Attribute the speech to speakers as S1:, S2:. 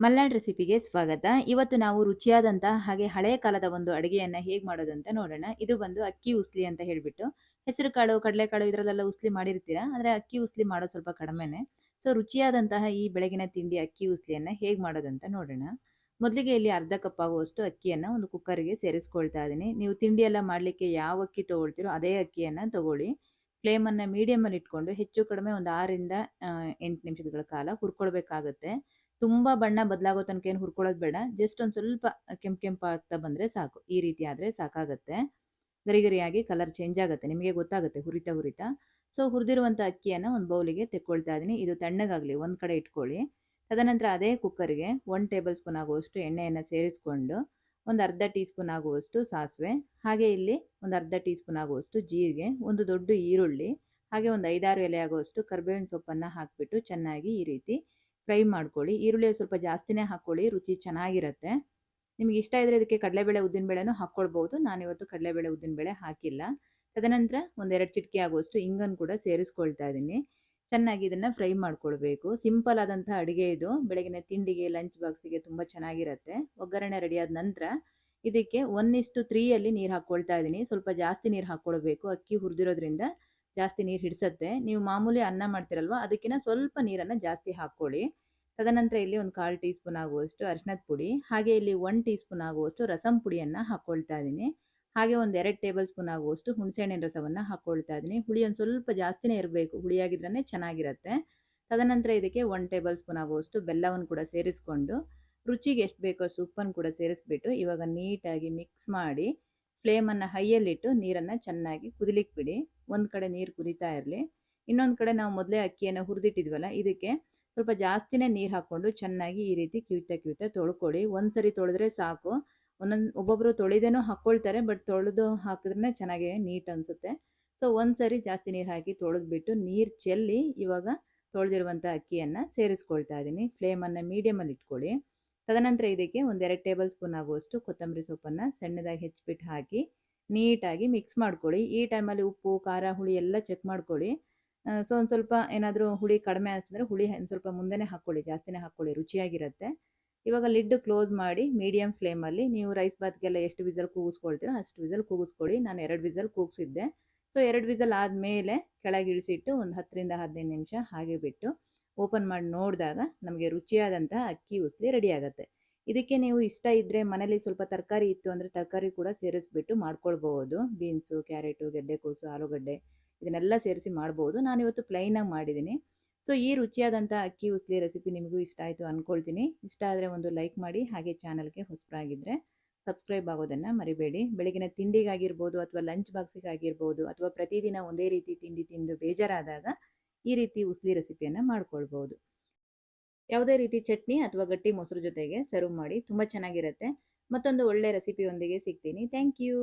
S1: ಮಲ್ನಾಡ್ ರೆಸಿಪಿಗೆ ಸ್ವಾಗತ. ಇವತ್ತು ನಾವು ರುಚಿಯಾದಂತಹ ಹಾಗೆ ಹಳೆಯ ಕಾಲದ ಒಂದು ಅಡುಗೆಯನ್ನ ಹೇಗೆ ಮಾಡೋದು ಅಂತ ನೋಡೋಣ. ಇದು ಬಂದು ಅಕ್ಕಿ ಉಸ್ಲಿ ಅಂತ ಹೇಳಿಬಿಟ್ಟು. ಹೆಸರು ಕಾಳು ಕಡಲೆಕಾಳು ಇದರಲ್ಲೆಲ್ಲ ಉಸ್ಲಿ ಮಾಡಿರ್ತೀರಾ? ಆದರೆ ಅಕ್ಕಿ ಉಸ್ಲಿ ಮಾಡೋದು ಸ್ವಲ್ಪ ಕಡಿಮೆನೆ. ಸೊ, ರುಚಿಯಾದಂತಹ ಈ ಬೆಳಗಿನ ತಿಂಡಿ ಅಕ್ಕಿ ಉಸ್ಲಿಯನ್ನ ಹೇಗೆ ಮಾಡೋದಂತ ನೋಡೋಣ. ಮೊದಲಿಗೆ ಇಲ್ಲಿ ಅರ್ಧ ಕಪ್ ಆಗುವಷ್ಟು ಅಕ್ಕಿಯನ್ನ ಒಂದು ಕುಕ್ಕರ್ಗೆ ಸೇರಿಸ್ಕೊಳ್ತಾ ಇದ್ದೀನಿ. ನೀವು ತಿಂಡಿ ಎಲ್ಲ ಮಾಡಲಿಕ್ಕೆ ಯಾವ ಅಕ್ಕಿ ತಗೊಳ್ತೀರೋ ಅದೇ ಅಕ್ಕಿಯನ್ನ ತಗೊಳ್ಳಿ. ಫ್ಲೇಮನ್ನು ಮೀಡಿಯಮಲ್ಲಿ ಇಟ್ಕೊಂಡು ಹೆಚ್ಚು ಕಡಿಮೆ ಒಂದು ಆರರಿಂದ ಎಂಟು ನಿಮಿಷಗಳ ಕಾಲ ಹುರ್ಕೊಳ್ಬೇಕಾಗುತ್ತೆ. ತುಂಬಾ ಬಣ್ಣ ಬದಲಾಗೋ ತನಕ ಏನು ಹುರ್ಕೊಳ್ಳೋದು ಬೇಡ. ಜಸ್ಟ್ ಒಂದು ಸ್ವಲ್ಪ ಕೆಂಪು ಕೆಂಪು ಆಗ್ತಾ ಬಂದರೆ ಸಾಕು. ಈ ರೀತಿ ಆದರೆ ಸಾಕಾಗುತ್ತೆ. ಗರಿ ಗರಿಯಾಗಿ ಕಲರ್ ಚೇಂಜ್ ಆಗುತ್ತೆ. ನಿಮಗೆ ಗೊತ್ತಾಗುತ್ತೆ ಹುರಿತಾ ಹುರಿತಾ. ಸೊ ಹುರಿದಿರುವಂಥ ಅಕ್ಕಿಯನ್ನು ಒಂದು ಬೌಲಿಗೆ ತೆಕ್ಕೊಳ್ತಾ ಇದ್ದೀನಿ ಇದು ತಣ್ಣಗಾಗಲಿ, ಒಂದು ಕಡೆ ಇಟ್ಕೊಳ್ಳಿ. ತದನಂತರ ಅದೇ ಕುಕ್ಕರ್ಗೆ ಒನ್ ಟೇಬಲ್ ಸ್ಪೂನ್ ಆಗುವಷ್ಟು ಎಣ್ಣೆಯನ್ನು ಸೇರಿಸ್ಕೊಂಡು ಒಂದು ಅರ್ಧ ಟೀ ಸ್ಪೂನ್ ಆಗುವಷ್ಟು ಸಾಸಿವೆ, ಹಾಗೆ ಇಲ್ಲಿ ಒಂದು ಅರ್ಧ ಟೀ ಸ್ಪೂನ್ ಆಗುವಷ್ಟು ಜೀರಿಗೆ, ಒಂದು ದೊಡ್ಡ ಈರುಳ್ಳಿ, ಹಾಗೆ ಒಂದು ಐದಾರು ಎಲೆ ಆಗುವಷ್ಟು ಕರ್ಬೇವಿನ ಸೊಪ್ಪನ್ನು ಹಾಕಿಬಿಟ್ಟು ಚೆನ್ನಾಗಿ ಈ ರೀತಿ ಫ್ರೈ ಮಾಡ್ಕೊಳ್ಳಿ. ಈರುಳ್ಳಿ ಸ್ವಲ್ಪ ಜಾಸ್ತಿನೇ ಹಾಕ್ಕೊಳ್ಳಿ ರುಚಿ ಚೆನ್ನಾಗಿರುತ್ತೆ. ನಿಮ್ಗೆ ಇಷ್ಟ ಇದ್ದರೆ ಇದಕ್ಕೆ ಕಡಲೆಬೇಳೆ, ಉದ್ದಿನಬೇಳೆನೂ ಹಾಕ್ಕೊಳ್ಬೋದು ನಾನಿವತ್ತು ಕಡಲೆಬೇಳೆ, ಉದ್ದಿನಬೇಳೆ ಹಾಕಿಲ್ಲ. ತದನಂತರ ಒಂದೆರಡು ಚಿಟಿಕೆ ಆಗುವಷ್ಟು ಇಂಗನ್ನು ಕೂಡ ಸೇರಿಸ್ಕೊಳ್ತಾ ಇದ್ದೀನಿ. ಚೆನ್ನಾಗಿ ಇದನ್ನು ಫ್ರೈ ಮಾಡ್ಕೊಳ್ಬೇಕು. ಸಿಂಪಲ್ ಆದಂಥ ಅಡುಗೆ ಇದು. ಬೆಳಗಿನ ತಿಂಡಿಗೆ, ಲಂಚ್ ಬಾಕ್ಸಿಗೆ ತುಂಬ ಚೆನ್ನಾಗಿರುತ್ತೆ. ಒಗ್ಗರಣೆ ರೆಡಿಯಾದ ನಂತರ ಇದಕ್ಕೆ ಒನ್ ಇಷ್ಟು ತ್ರೀಯಲ್ಲಿ ನೀರು ಹಾಕ್ಕೊಳ್ತಾ ಇದ್ದೀನಿ. ಸ್ವಲ್ಪ ಜಾಸ್ತಿ ನೀರು ಹಾಕ್ಕೊಳ್ಬೇಕು. ಅಕ್ಕಿ ಹುರಿದಿರೋದ್ರಿಂದ ಜಾಸ್ತಿ ನೀರು ಹಿಡಿಸತ್ತೆ. ನೀವು ಮಾಮೂಲಿ ಅನ್ನ ಮಾಡ್ತಿರಲ್ವ ಅದಕ್ಕಿಂತ ಸ್ವಲ್ಪ ನೀರನ್ನು ಜಾಸ್ತಿ ಹಾಕ್ಕೊಳ್ಳಿ. ತದನಂತರ ಇಲ್ಲಿ ಒಂದು ಕಾಲು ಟೀ ಸ್ಪೂನ್ ಆಗುವಷ್ಟು ಅರಿಶಿನದ ಪುಡಿ, ಹಾಗೆ ಇಲ್ಲಿ ಒನ್ ಟೀ ಸ್ಪೂನ್ ಆಗುವಷ್ಟು ರಸಂ ಪುಡಿಯನ್ನು ಹಾಕ್ಕೊಳ್ತಾ ಇದ್ದೀನಿ. ಹಾಗೆ ಒಂದು ಎರಡು ಟೇಬಲ್ ಸ್ಪೂನ್ ಆಗುವಷ್ಟು ಹುಣಸೆಹಣ್ಣಿನ ರಸವನ್ನು ಹಾಕ್ಕೊಳ್ತಾ ಇದ್ದೀನಿ. ಹುಳಿ ಒಂದು ಸ್ವಲ್ಪ ಜಾಸ್ತಿನೇ ಇರಬೇಕು ಹುಳಿಯಾಗಿದ್ರೇ ಚೆನ್ನಾಗಿರುತ್ತೆ. ತದನಂತರ ಇದಕ್ಕೆ ಒನ್ ಟೇಬಲ್ ಸ್ಪೂನ್ ಆಗುವಷ್ಟು ಬೆಲ್ಲವನ್ನು ಕೂಡ ಸೇರಿಸ್ಕೊಂಡು, ರುಚಿಗೆ ಎಷ್ಟು ಬೇಕೋ ಅಷ್ಟು ಉಪ್ಪನ್ನು ಕೂಡ ಸೇರಿಸ್ಬಿಟ್ಟು ಇವಾಗ ನೀಟಾಗಿ ಮಿಕ್ಸ್ ಮಾಡಿ ಫ್ಲೇಮನ್ನು ಹೈಯಲ್ಲಿಟ್ಟು ನೀರನ್ನು ಚೆನ್ನಾಗಿ ಕುದಿಲಿಕ್ಕೆ ಬಿಡಿ ಒಂದು ಕಡೆ ನೀರು ಕುದೀತಾ ಇರಲಿ. ಇನ್ನೊಂದು ಕಡೆ ನಾವು ಮೊದಲೇ ಅಕ್ಕಿಯನ್ನು ಹುರಿದಿಟ್ಟಿದ್ವಲ್ಲ, ಇದಕ್ಕೆ ಸ್ವಲ್ಪ ಜಾಸ್ತಿನೇ ನೀರು ಹಾಕ್ಕೊಂಡು ಚೆನ್ನಾಗಿ ಈ ರೀತಿ ಕಿವಿತ ಕಿವಿತ ತೊಳ್ಕೊಳ್ಳಿ ಒಂದು ಸರಿ ತೊಳೆದ್ರೆ ಸಾಕು. ಒಂದೊಂದು ಒಬ್ಬೊಬ್ಬರು ತೊಳೆದೇನೋ ಹಾಕ್ಕೊಳ್ತಾರೆ, ಬಟ್ ತೊಳೆದು ಹಾಕಿದ್ರೆ ಚೆನ್ನಾಗಿ ನೀಟ್ ಅನಿಸುತ್ತೆ. ಸೊ ಒಂದು ಸರಿ ಜಾಸ್ತಿ ನೀರು ಹಾಕಿ ತೊಳೆದ್ಬಿಟ್ಟು ನೀರು ಚೆಲ್ಲಿ ಇವಾಗ ತೊಳೆದಿರುವಂಥ ಅಕ್ಕಿಯನ್ನು ಸೇರಿಸ್ಕೊಳ್ತಾ ಇದ್ದೀನಿ ಫ್ಲೇಮನ್ನು ಮೀಡಿಯಮಲ್ಲಿ ಇಟ್ಕೊಳ್ಳಿ ತದನಂತರ ಇದಕ್ಕೆ ಒಂದೆರಡು ಟೇಬಲ್ ಸ್ಪೂನ್ ಆಗುವಷ್ಟು ಕೊತ್ತಂಬರಿ ಸೊಪ್ಪನ್ನು ಸಣ್ಣದಾಗಿ ಹೆಚ್ಚಿಬಿಟ್ಟು ಹಾಕಿ, ನೀಟಾಗಿ ಮಿಕ್ಸ್ ಮಾಡ್ಕೊಳ್ಳಿ. ಈ ಟೈಮಲ್ಲಿ ಉಪ್ಪು, ಖಾರ, ಹುಳಿ ಎಲ್ಲ ಚೆಕ್ ಮಾಡ್ಕೊಳ್ಳಿ. ಸೊ ಒಂದು ಸ್ವಲ್ಪ ಏನಾದರೂ ಹುಳಿ ಕಡಿಮೆ ಅನಿಸಿದ್ರೆ ಹುಳಿ ಸ್ವಲ್ಪ ಮುಂದೆನೇ ಹಾಕ್ಕೊಳ್ಳಿ, ಜಾಸ್ತಿನೇ ಹಾಕ್ಕೊಳ್ಳಿ, ರುಚಿಯಾಗಿರುತ್ತೆ. ಇವಾಗ ಲಿಡ್ ಕ್ಲೋಸ್ ಮಾಡಿ ಮೀಡಿಯಮ್ ಫ್ಲೇಮಲ್ಲಿ ನೀವು ರೈಸ್ ಬಾತ್ಗೆಲ್ಲ ಎಷ್ಟು ವಿಸಲ್ ಕೂಗಿಸ್ಕೊಳ್ತೀರೋ ಅಷ್ಟು ವಿಸಲ್ ಕೂಗಿಸ್ಕೊಳ್ಳಿ. ನಾನು ಎರಡು ವಿಸಲ್ ಕೂಗಿಸಿದ್ದೆ. ಸೊ ಎರಡು ವಿಸಲ್ ಆದಮೇಲೆ ಕೆಳಗೆ ಇಳಿಸಿಟ್ಟು ಒಂದು ಹತ್ತರಿಂದ ಹದಿನೈದು ನಿಮಿಷ ಹಾಗೆ ಬಿಟ್ಟು ಓಪನ್ ಮಾಡಿ ನೋಡಿದಾಗ ನಮಗೆ ರುಚಿಯಾದಂತಹ ಅಕ್ಕಿ ಉಸ್ಲಿ ರೆಡಿ ಆಗುತ್ತೆ. ಇದಕ್ಕೆ ನೀವು ಇಷ್ಟ ಇದ್ದರೆ ಮನೇಲಿ ಸ್ವಲ್ಪ ತರಕಾರಿ ಇತ್ತು ಅಂದರೆ ತರಕಾರಿ ಕೂಡ ಸೇರಿಸ್ಬಿಟ್ಟು ಮಾಡ್ಕೊಳ್ಬಹುದು. ಬೀನ್ಸು, ಕ್ಯಾರೆಟು ಗೆಡ್ಡೆಕೋಸು ಆಲೂಗಡ್ಡೆ ಇದನ್ನೆಲ್ಲ ಸೇರಿಸಿ ಮಾಡ್ಬೋದು. ನಾನಿವತ್ತು ಪ್ಲೈನಾಗಿ ಮಾಡಿದ್ದೀನಿ ಸೊ ಈ ರುಚಿಯಾದಂಥ ಅಕ್ಕಿ ಉಸ್ಲಿ ರೆಸಿಪಿ ನಿಮಗೂ ಇಷ್ಟ ಆಯಿತು ಅಂದ್ಕೊಳ್ತೀನಿ ಇಷ್ಟ ಆದರೆ ಒಂದು ಲೈಕ್ ಮಾಡಿ, ಹಾಗೆ ಚಾನಲ್ಗೆ ಹೊಸಬರಾಗಿದ್ದರೆ ಸಬ್ಸ್ಕ್ರೈಬ್ ಆಗೋದನ್ನು ಮರಿಬೇಡಿ. ಬೆಳಗಿನ ತಿಂಡಿಗಾಗಿರ್ಬೋದು ಅಥವಾ ಲಂಚ್ ಬಾಕ್ಸಿಗಾಗಿರ್ಬೋದು ಅಥವಾ ಪ್ರತಿದಿನ ಒಂದೇ ರೀತಿ ತಿಂಡಿ ತಿಂದು ಬೇಜಾರಾದಾಗ ಈ ರೀತಿ ಉಸ್ಲಿ ರೆಸಿಪಿಯನ್ನು ಮಾಡ್ಕೊಳ್ಬೋದು. ಯಾವುದೇ ರೀತಿ ಚಟ್ನಿ ಅಥವಾ ಗಟ್ಟಿ ಮೊಸರು ಜೊತೆಗೆ ಸರ್ವ್ ಮಾಡಿ, ತುಂಬ ಚೆನ್ನಾಗಿರುತ್ತೆ. ಮತ್ತೊಂದು ಒಳ್ಳೆ ರೆಸಿಪಿಯೊಂದಿಗೆ ಸಿಗ್ತೀನಿ. Thank you